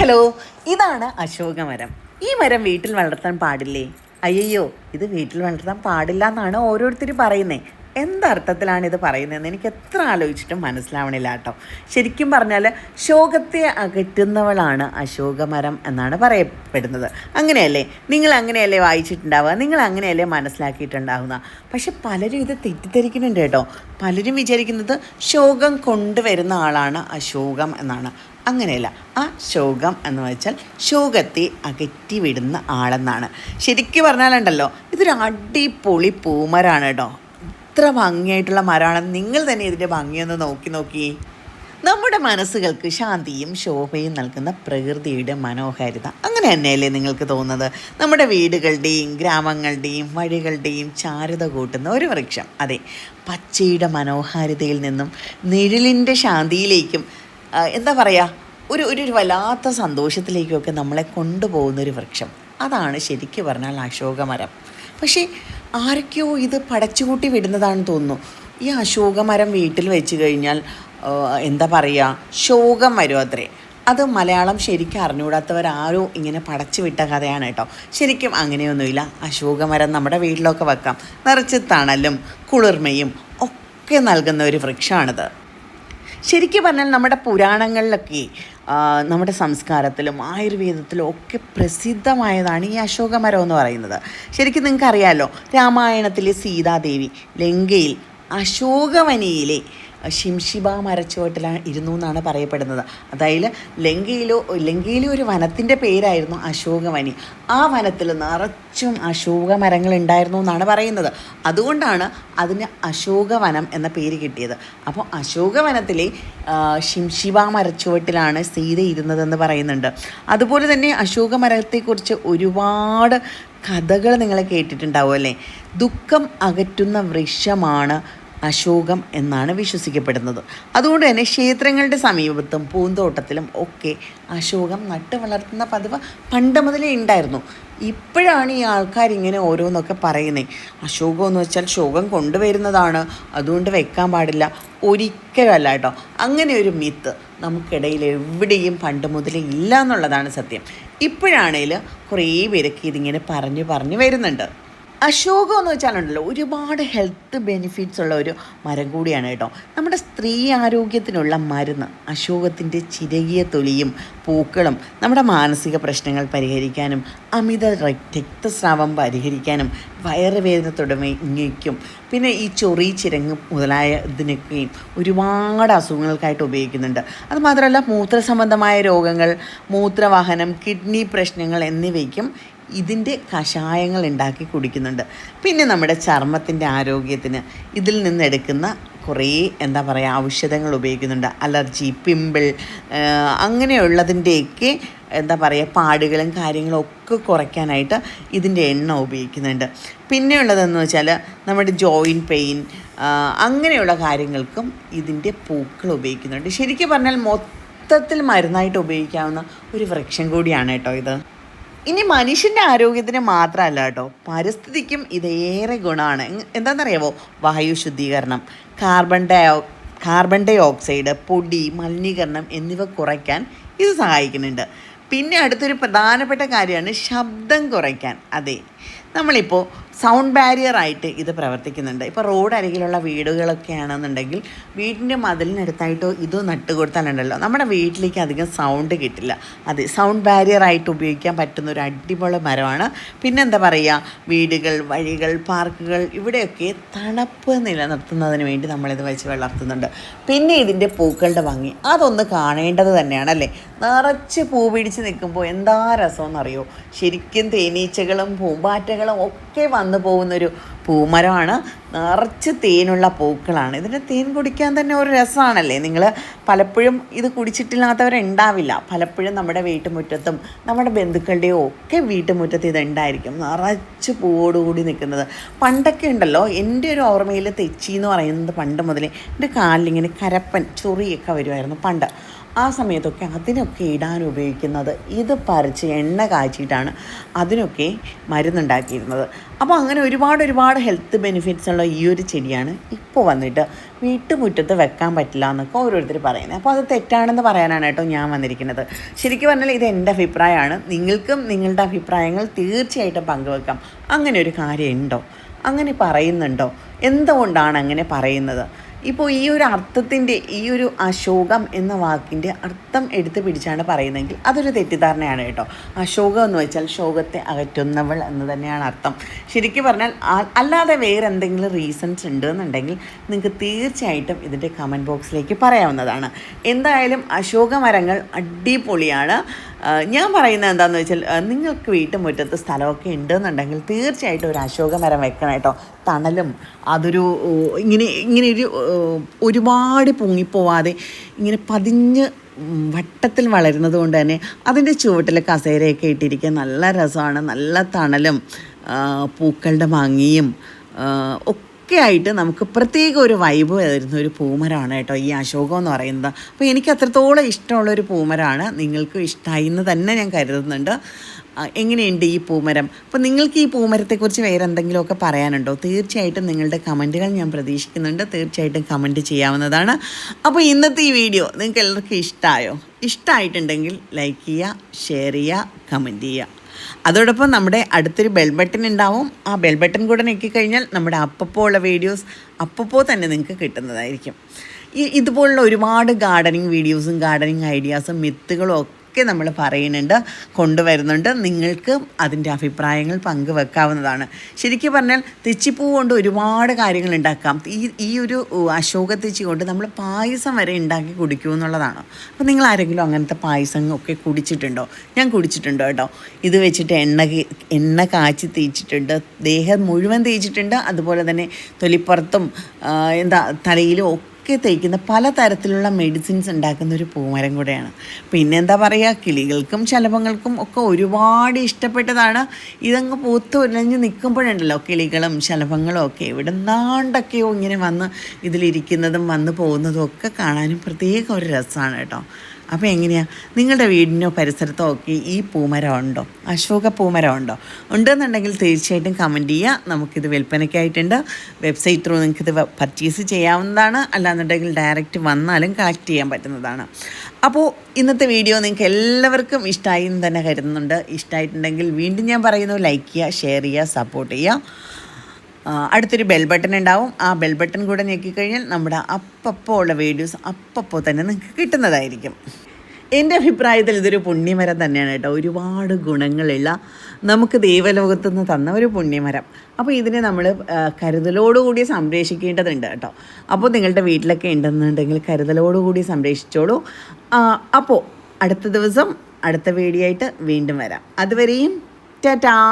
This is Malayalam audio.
ഹലോ ഇതാണ് അശോക മരം ഈ മരം വീട്ടിൽ വളർത്താൻ പാടില്ലേ? അയ്യോ ഇത് വീട്ടിൽ വളർത്താൻ പാടില്ല എന്നാണ് ഓരോരുത്തർ പറയുന്നത് എന്തർത്ഥത്തിലാണ് ഇത് പറയുന്നതെന്ന് എനിക്ക് എത്ര ആലോചിച്ചിട്ടും മനസ്സിലാവണില്ല കേട്ടോ. ശരിക്കും പറഞ്ഞാൽ ശോകത്തെ അകറ്റുന്നവളാണ് അശോകമരം എന്നാണ് പറയപ്പെടുന്നത്. അങ്ങനെയല്ലേ? നിങ്ങൾ അങ്ങനെയല്ലേ വായിച്ചിട്ടുണ്ടാവുക? നിങ്ങൾ അങ്ങനെയല്ലേ മനസ്സിലാക്കിയിട്ടുണ്ടാവുക? പക്ഷെ പലരും ഇത് തെറ്റിദ്ധരിക്കുന്നുണ്ട് കേട്ടോ. പലരും വിചാരിക്കുന്നത് ശോകം കൊണ്ടുവരുന്ന ആളാണ് അശോകം എന്നാണ്. അങ്ങനെയല്ല ആ ശോകം എന്ന് വെച്ചാൽ ശോകത്തെ അകറ്റി വിടുന്ന ആളെന്നാണ്. ശരിക്കും പറഞ്ഞാലുണ്ടല്ലോ ഇതൊരു അടിപൊളി പൂമരാണ് കേട്ടോ. ഇത്ര ഭംഗിയായിട്ടുള്ള മരമാണ്. നിങ്ങൾ തന്നെ ഇതിന്റെ ഭംഗിയൊന്ന് നോക്കി നോക്കി. നമ്മുടെ മനസ്സുകൾക്ക് ശാന്തിയും ശോഭയും നൽകുന്ന പ്രകൃതിയുടെ മനോഹാരിത. അങ്ങനെ തന്നെയല്ലേ നിങ്ങൾക്ക് തോന്നുന്നത്? നമ്മുടെ വീടുകളുടെയും ഗ്രാമങ്ങളുടെയും വഴികളുടെയും ചാരുത കൂട്ടുന്ന ഒരു വൃക്ഷം. അതെ പച്ചയുടെ മനോഹാരിതയിൽ നിന്നും നിഴലിന്റെ ശാന്തിയിലേക്കും എന്താ പറയുക ഒരു ഒരു വല്ലാത്ത സന്തോഷത്തിലേക്കൊക്കെ നമ്മളെ കൊണ്ടുപോകുന്നൊരു വൃക്ഷം. അതാണ് ശരിക്കും പറഞ്ഞാൽ അശോകമരം. പക്ഷേ ആരൊക്കെയോ ഇത് പടച്ചുകൂട്ടി വിടുന്നതാണെന്ന് തോന്നുന്നു. ഈ അശോകമരം വീട്ടിൽ വെച്ച് കഴിഞ്ഞാൽ എന്താ പറയുക ശോകം വരും അത്രേ. അത് മലയാളം ശരിക്കും അറിഞ്ഞുകൂടാത്തവരാരോ ഇങ്ങനെ പടച്ചു വിട്ട കഥയാണ് കേട്ടോ. ശരിക്കും അങ്ങനെയൊന്നുമില്ല. അശോകമരം നമ്മുടെ വീട്ടിലൊക്കെ വെക്കാം. നിറച്ച് തണലും കുളിർമയും ഒക്കെ നൽകുന്ന ഒരു വൃക്ഷമാണിത്. ശരിക്കും പറഞ്ഞാൽ നമ്മുടെ പുരാണങ്ങളിലൊക്കെ നമ്മുടെ സംസ്കാരത്തിലും ആയുർവേദത്തിലും ഒക്കെ പ്രസിദ്ധമായതാണ് ഈ അശോകമരം എന്ന് പറയുന്നത്. ശരിക്കും നിങ്ങൾക്കറിയാമല്ലോ രാമായണത്തിലെ സീതാദേവി ലങ്കയിൽ അശോകവനിയിലെ ശിംഷിബ മരച്ചുവട്ടിലാണ് ഇരുന്നു എന്നാണ് പറയപ്പെടുന്നത്. അതായത് ലങ്കയിലോ ലങ്കയിലെ ഒരു വനത്തിന്റെ പേരായിരുന്നു അശോകവനി. ആ വനത്തിൽ നിറച്ചും അശോക മരങ്ങൾ ഉണ്ടായിരുന്നു എന്നാണ് പറയുന്നത്. അതുകൊണ്ടാണ് അതിന് അശോകവനം എന്ന പേര് കിട്ടിയത്. അപ്പോൾ അശോകവനത്തിലെ ഷിംഷിബ മരച്ചുവട്ടിലാണ് സീത ഇരുന്നതെന്ന് പറയുന്നുണ്ട്. അതുപോലെ തന്നെ അശോക മരത്തെക്കുറിച്ച് ഒരുപാട് കഥകൾ നിങ്ങൾ കേട്ടിട്ടുണ്ടാവും അല്ലേ? ദുഃഖം അകറ്റുന്ന വൃക്ഷമാണ് അശോകം എന്നാണ് വിശ്വസിക്കപ്പെടുന്നത്. അതുകൊണ്ട് തന്നെ ക്ഷേത്രങ്ങളുടെ സമീപത്തും പൂന്തോട്ടത്തിലും ഒക്കെ അശോകം നട്ടു വളർത്തുന്ന പതിവ് പണ്ട് മുതലേ ഉണ്ടായിരുന്നു. ഇപ്പോഴാണ് ഈ ആൾക്കാർ ഇങ്ങനെ ഓരോന്നൊക്കെ പറയുന്നത് അശോകം എന്ന് വെച്ചാൽ ശോകം കൊണ്ടുവരുന്നതാണ്. അതുകൊണ്ട് വെക്കാൻ പാടില്ല. ഒരിക്കലല്ല കേട്ടോ. അങ്ങനെ ഒരു മിത്ത് നമുക്കിടയിൽ എവിടെയും പണ്ട് മുതലേ ഇല്ല എന്നുള്ളതാണ് സത്യം. ഇപ്പോഴാണേൽ കുറേ പേരൊക്കെ ഇതിങ്ങനെ പറഞ്ഞു പറഞ്ഞു വരുന്നുണ്ട്. അശോകം എന്ന് വെച്ചാലുണ്ടല്ലോ ഒരുപാട് ഹെൽത്ത് ബെനിഫിറ്റ്സ് ഉള്ള ഒരു മരം കൂടിയാണ് കേട്ടോ. നമ്മുടെ സ്ത്രീ ആരോഗ്യത്തിനുള്ള മരുന്ന് അശോകത്തിന്റെ ചിരകിയ തൊലിയും പൂക്കളും നമ്മുടെ മാനസിക പ്രശ്നങ്ങൾ പരിഹരിക്കാനും അമിത രക്തസ്രാവം പരിഹരിക്കാനും വയറുവേദന തുടങ്ങിക്കും പിന്നെ ഈ ചൊറി ചിരങ്ങ് മുതലായ ഇതിനൊക്കെയും ഒരുപാട് അസുഖങ്ങൾക്കായിട്ട് ഉപയോഗിക്കുന്നുണ്ട്. അതുമാത്രമല്ല മൂത്ര സംബന്ധമായ രോഗങ്ങൾ മൂത്രവാഹനം കിഡ്നി പ്രശ്നങ്ങൾ എന്നിവയ്ക്കും ഇതിന്റെ കഷായങ്ങൾ ഉണ്ടാക്കി കുടിക്കുന്നുണ്ട്. പിന്നെ നമ്മുടെ ചർമ്മത്തിന്റെ ആരോഗ്യത്തിന് ഇതിൽ നിന്നെടുക്കുന്ന കുറേ എന്താ പറയുക ഔഷധങ്ങൾ ഉപയോഗിക്കുന്നുണ്ട്. അലർജി പിമ്പിൾ അങ്ങനെയുള്ളതിന്റെയൊക്കെ എന്താ പറയുക പാടുകളും കാര്യങ്ങളും ഒക്കെ കുറയ്ക്കാനായിട്ട് ഇതിന്റെ എണ്ണ ഉപയോഗിക്കുന്നുണ്ട്. പിന്നെയുള്ളതെന്ന് വെച്ചാൽ നമ്മുടെ ജോയിന്റ് പെയിൻ അങ്ങനെയുള്ള കാര്യങ്ങൾക്കും ഇതിന്റെ പൂക്കൾ ഉപയോഗിക്കുന്നുണ്ട്. ശരിക്കും പറഞ്ഞാൽ മൊത്തത്തിൽ മരുന്നായിട്ട് ഉപയോഗിക്കാവുന്ന ഒരു വൃക്ഷം കൂടിയാണ് കേട്ടോ ഇത്. ഇനി മനുഷ്യന്റെ ആരോഗ്യത്തിന് മാത്രമല്ല കേട്ടോ. പരിസ്ഥിതിക്കും ഇതേറെ ഗുണമാണ്. എന്താണെന്നറിയാവോ വായു ശുദ്ധീകരണം carbon di carbon dioxide പൊടി മലിനീകരണം എന്നിവ കുറയ്ക്കാൻ ഇത് സഹായിക്കുന്നുണ്ട്. പിന്നെ അടുത്തൊരു പ്രധാനപ്പെട്ട കാര്യമാണ് ശബ്ദം കുറയ്ക്കാൻ. അതെ നമ്മളിപ്പോൾ സൗണ്ട് ബാരിയർ ആയിട്ട് ഇത് പ്രവർത്തിക്കുന്നുണ്ട്. ഇപ്പോൾ റോഡ് അരികിലുള്ള വീടുകളൊക്കെ ആണെന്നുണ്ടെങ്കിൽ വീടിന്റെ മതിലിനടുത്തായിട്ടോ ഇത് നട്ട് കൊടുത്താലുണ്ടല്ലോ നമ്മുടെ വീട്ടിലേക്ക് അധികം സൗണ്ട് കിട്ടില്ല. അതെ സൗണ്ട് ബാരിയർ ആയിട്ട് ഉപയോഗിക്കാൻ പറ്റുന്ന ഒരു അടിപൊളി മരമാണ്. പിന്നെ എന്താ പറയുക വീടുകൾ വഴികൾ പാർക്കുകൾ ഇവിടെയൊക്കെ തണുപ്പ് നിലനിർത്തുന്നതിന് വേണ്ടി നമ്മളിത് വെച്ച് വളർത്തുന്നുണ്ട്. പിന്നെ ഇതിന്റെ പൂക്കളുടെ ഭംഗി അതൊന്ന് കാണേണ്ടത് തന്നെയാണ് അല്ലേ? നിറച്ച് പൂ പിടിച്ച് നിൽക്കുമ്പോൾ എന്താ രസമെന്നറിയോ? ശരിക്കും തേനീച്ചകളും പൂമ്പാറ്റകളും ഒക്കെ വന്നു പോകുന്നൊരു പൂമരമാണ്. നിറച്ച് തേനുള്ള പൂക്കളാണ്. ഇതിന്റെ തേൻ കുടിക്കാൻ തന്നെ ഒരു രസമാണല്ലേ? നിങ്ങൾ പലപ്പോഴും ഇത് കുടിച്ചിട്ടില്ലാത്തവരുണ്ടാവില്ല. പലപ്പോഴും നമ്മുടെ വീട്ടുമുറ്റത്തും നമ്മുടെ ബന്ധുക്കളുടെയോ ഒക്കെ വീട്ടുമുറ്റത്ത് ഇതുണ്ടായിരിക്കും. നിറച്ച് പൂവോടുകൂടി നിൽക്കുന്നത്. പണ്ടൊക്കെ ഉണ്ടല്ലോ എന്റെ ഒരു ഓർമ്മയിൽ തെച്ചി എന്ന് പറയുന്നത് പണ്ട് മുതലേ എന്റെ കാലിലിങ്ങനെ കരപ്പൻ ചൊറിയൊക്കെ വരുമായിരുന്നു പണ്ട്. ആ സമയത്തൊക്കെ അതിനൊക്കെ ഇടാൻ ഉപയോഗിക്കുന്നത് ഇത് പറിച്ച് എണ്ണ കാച്ചിട്ടാണ് അതിനൊക്കെ മരുന്നുണ്ടാക്കിയിരുന്നത്. അപ്പോൾ അങ്ങനെ ഒരുപാട് ഒരുപാട് ഹെൽത്ത് ബെനിഫിറ്റ്സ് ഉള്ള ഈ ഒരു ചെടിയാണ് ഇപ്പോൾ വന്നിട്ട് വീട്ടുമുറ്റത്ത് വെക്കാൻ പറ്റില്ല എന്നൊക്കെ ഓരോരുത്തർ പറയുന്നത്. അപ്പോൾ അത് തെറ്റാണെന്ന് പറയാനാണ് കേട്ടോ ഞാൻ വന്നിരിക്കുന്നത്. ശരിക്കും പറഞ്ഞാൽ ഇത് എന്റെ അഭിപ്രായമാണ്. നിങ്ങൾക്കും നിങ്ങളുടെ അഭിപ്രായങ്ങൾ തീർച്ചയായിട്ടും പങ്കുവെക്കാം. അങ്ങനെ ഒരു കാര്യം ഉണ്ടോ അങ്ങനെ പറയുന്നുണ്ടോ? എന്തുകൊണ്ടാണ് അങ്ങനെ പറയുന്നത്? ഇപ്പോൾ ഈ ഒരു അർത്ഥത്തിന്റെ ഈ ഒരു അശോകം എന്ന വാക്കിന്റെ അർത്ഥം എടുത്ത് പിടിച്ചാണ് പറയുന്നതെങ്കിൽ അതൊരു തെറ്റിദ്ധാരണയാണ് കേട്ടോ. അശോകം എന്ന് വെച്ചാൽ ശോകത്തെ അകറ്റുന്നവൾ എന്ന് തന്നെയാണ് അർത്ഥം. ശരിക്കും പറഞ്ഞാൽ അല്ലാതെ വേറെ എന്തെങ്കിലും റീസൺസ് ഉണ്ടെന്നുണ്ടെങ്കിൽ നിങ്ങൾക്ക് തീർച്ചയായിട്ടും ഇതിന്റെ കമന്റ് ബോക്സിലേക്ക് പറയാവുന്നതാണ്. എന്തായാലും അശോക മരങ്ങൾ അടിപൊളിയാണ് ഞാൻ പറയുന്നത് എന്താണെന്ന് വെച്ചാൽ നിങ്ങൾക്ക് വീട്ടുമുറ്റത്ത് സ്ഥലമൊക്കെ ഉണ്ടെന്നുണ്ടെങ്കിൽ തീർച്ചയായിട്ടും ഒരു അശോക മരം വെക്കണം കേട്ടോ. തണലും അതൊരു ഇങ്ങനെ ഇങ്ങനെ ഒരു ഒരുപാട് പൊങ്ങിപ്പോവാതെ ഇങ്ങനെ പതിഞ്ഞ് വട്ടത്തിൽ വളരുന്നത് കൊണ്ട് തന്നെ അതിന്റെ ചുവട്ടിൽ കസേരയൊക്കെ ഇട്ടിരിക്കാൻ നല്ല രസമാണ്. നല്ല തണലും പൂക്കളുടെ ഭംഗിയും ഒക്കെ ആയിട്ട് നമുക്ക് പ്രത്യേക ഒരു വൈബ് വരുന്ന ഒരു പൂമരമാണ് കേട്ടോ ഈ അശോകം എന്ന് പറയുന്നത്. അപ്പോൾ എനിക്ക് അത്രത്തോളം ഇഷ്ടമുള്ള ഒരു പൂമരമാണ് നിങ്ങൾക്കും ഇഷ്ടമായി എന്ന് തന്നെ ഞാൻ കരുതുന്നുണ്ട്. എങ്ങനെയുണ്ട് ഈ പൂമരം? അപ്പോൾ നിങ്ങൾക്ക് ഈ പൂമരത്തെക്കുറിച്ച് വേറെ എന്തെങ്കിലുമൊക്കെ പറയാനുണ്ടോ? തീർച്ചയായിട്ടും നിങ്ങളുടെ കമന്റുകൾ ഞാൻ പ്രതീക്ഷിക്കുന്നുണ്ട്. തീർച്ചയായിട്ടും കമന്റ് ചെയ്യാവുന്നതാണ്. അപ്പോൾ ഇന്നത്തെ ഈ വീഡിയോ നിങ്ങൾക്ക് എല്ലാവർക്കും ഇഷ്ടമായോ ഇഷ്ടമായിട്ടുണ്ടെങ്കിൽ ലൈക്ക് ചെയ്യുക ഷെയർ ചെയ്യുക കമന്റ് ചെയ്യുക. അതോടൊപ്പം നമ്മുടെ അടുത്തൊരു ബെൽ ബട്ടൺ ഉണ്ടാവും. ആ ബെൽ ബട്ടൺ കൂടെ ഞെക്കിക്കഴിഞ്ഞാൽ നമ്മുടെ അപ്പപ്പോൾ ഉള്ള വീഡിയോസ് അപ്പപ്പോൾ തന്നെ നിങ്ങൾക്ക് കിട്ടുന്നതായിരിക്കും. ഇതുപോലുള്ള ഒരുപാട് ഗാർഡനിങ് വീഡിയോസും ഗാർഡനിങ് ഐഡിയാസും മിത്തുകളും ഒക്കെ നമ്മൾ പറയുന്നുണ്ട് കൊണ്ടുവരുന്നുണ്ട്. നിങ്ങൾക്ക് അതിന്റെ അഭിപ്രായങ്ങൾ പങ്കുവെക്കാവുന്നതാണ്. ശരിക്കും പറഞ്ഞാൽ തെച്ചിപ്പൂ കൊണ്ട് ഒരുപാട് കാര്യങ്ങൾ ഉണ്ടാക്കാം. ഈ ഈ ഒരു അശോക തെച്ചി കൊണ്ട് നമ്മൾ പായസം വരെ ഉണ്ടാക്കി കുടിക്കൂ എന്നുള്ളതാണ്. അപ്പോൾ നിങ്ങൾ ആരെങ്കിലും അങ്ങനത്തെ പായസം ഒക്കെ കുടിച്ചിട്ടുണ്ടോ? ഞാൻ കുടിച്ചിട്ടുണ്ട് കേട്ടോ. ഇത് വെച്ചിട്ട് എണ്ണ എണ്ണ കാച്ചി തേച്ചിട്ടുണ്ട്. ദേഹം മുഴുവൻ തേച്ചിട്ടുണ്ട്. അതുപോലെ തന്നെ തൊലിപ്പുറത്തും എന്താ തലയിലും ഒക്കെ തേക്കുന്ന പലതരത്തിലുള്ള മെഡിസിൻസ് ഉണ്ടാക്കുന്ന ഒരു പൂമരം കൂടെയാണ്. പിന്നെ എന്താ പറയുക കിളികൾക്കും ശലഭങ്ങൾക്കും ഒക്കെ ഒരുപാട് ഇഷ്ടപ്പെട്ടതാണ്. ഇതങ്ങ് പൂത്ത് ഉലഞ്ഞ് നിൽക്കുമ്പോഴുണ്ടല്ലോ കിളികളും ശലഭങ്ങളും ഒക്കെ ഇവിടെ നാണ്ടൊക്കെയോ ഇങ്ങനെ വന്ന് ഇതിലിരിക്കുന്നതും വന്ന് പോകുന്നതും ഒക്കെ കാണാനും പ്രത്യേക ഒരു രസമാണ് കേട്ടോ. അപ്പോൾ എങ്ങനെയാണ് നിങ്ങളുടെ വീടിനോ പരിസരത്തോ ഒക്കെ ഈ പൂമരം ഉണ്ടോ? അശോക പൂമരം ഉണ്ടോ? ഉണ്ടെന്നുണ്ടെങ്കിൽ തീർച്ചയായിട്ടും കമന്റ് ചെയ്യുക നമുക്കിത് വിൽപ്പനയ്ക്കായിട്ടുണ്ട്. വെബ്സൈറ്റ് ത്രൂ നിങ്ങൾക്കിത് പർച്ചേസ് ചെയ്യാവുന്നതാണ്. അല്ലാന്നുണ്ടെങ്കിൽ ഡയറക്റ്റ് വന്നാലും കളക്ട് ചെയ്യാൻ പറ്റുന്നതാണ്. അപ്പോൾ ഇന്നത്തെ വീഡിയോ നിങ്ങൾക്ക് എല്ലാവർക്കും ഇഷ്ടമായി എന്ന് തന്നെ കരുതുന്നുണ്ട്. ഇഷ്ടമായിട്ടുണ്ടെങ്കിൽ വീണ്ടും ഞാൻ പറയുന്നു ലൈക്ക് ചെയ്യുക ഷെയർ ചെയ്യുക സപ്പോർട്ട് ചെയ്യുക. അടുത്തൊരു ബെൽ ബട്ടൺ ഉണ്ടാവും. ആ ബെൽ ബട്ടൺ കൂടെ ഞെക്കിക്കഴിഞ്ഞാൽ നമ്മുടെ അപ്പപ്പോൾ ഉള്ള വീഡിയോസ് അപ്പപ്പോൾ തന്നെ നിങ്ങൾക്ക് കിട്ടുന്നതായിരിക്കും. എന്റെ അഭിപ്രായത്തിൽ ഇതൊരു പുണ്യമരം തന്നെയാണ് കേട്ടോ. ഒരുപാട് ഗുണങ്ങളുള്ള നമുക്ക് ദൈവലോകത്തു നിന്ന് തന്ന ഒരു പുണ്യമരം. അപ്പോൾ ഇതിനെ നമ്മൾ കരുതലോടുകൂടി സംരക്ഷിക്കേണ്ടതുണ്ട് കേട്ടോ. അപ്പോൾ നിങ്ങളുടെ വീട്ടിലൊക്കെ ഉണ്ടെന്നുണ്ടെങ്കിൽ കരുതലോടുകൂടി സംരക്ഷിച്ചോളൂ. അപ്പോൾ അടുത്ത ദിവസം അടുത്ത വീഡിയോ ആയിട്ട് വീണ്ടും വരാം. അതുവരെയും ടാറ്റാ!